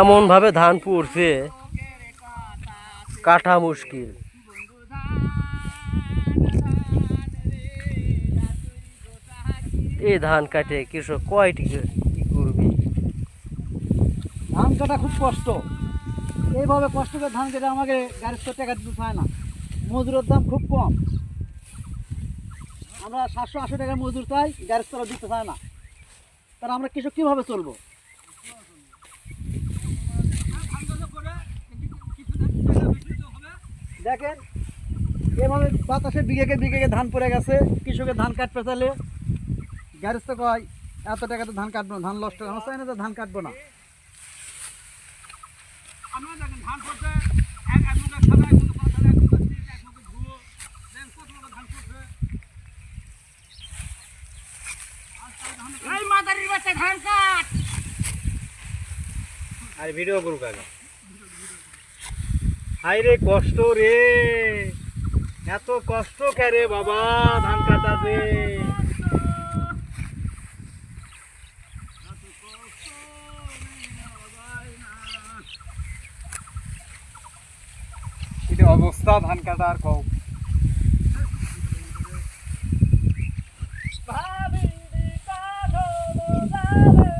এমন ভাবে ধান পড়ছে, কাটা মুশকিল। এই ধান কাটে, কৃষক কয়টি কি করবি? ধান কাটা খুব কষ্ট। এইভাবে কষ্ট করে ধান কেটে আমাকে গাড়ির টাকা দিতে হয় না। মজুরের দাম খুব কম। আমরা সাতশো আশি টাকা মজুর চাই তলা দিতে হয় না। তাহলে আমরা কৃষক কীভাবে চলবো? দেখেন, এভাবে বাতাসে বিঘেকে বিঘেকে ধান পড়ে গেছে, কৃষকের ধান কাটতে চাইলে গ্যারেজ তো কয়, এত টাকাতে ধান কাটবো না, ধান নষ্ট আমরা চাই না ধান কাটবো না। ধান মাদারির বাচ্চা ধান কাট। আরে ভিডিও করুক আগে। হাই রে কষ্ট রে। এত কষ্ট কে রে বাবা ধান কাটাতে? অবস্থা ধান কাটার কও Woo!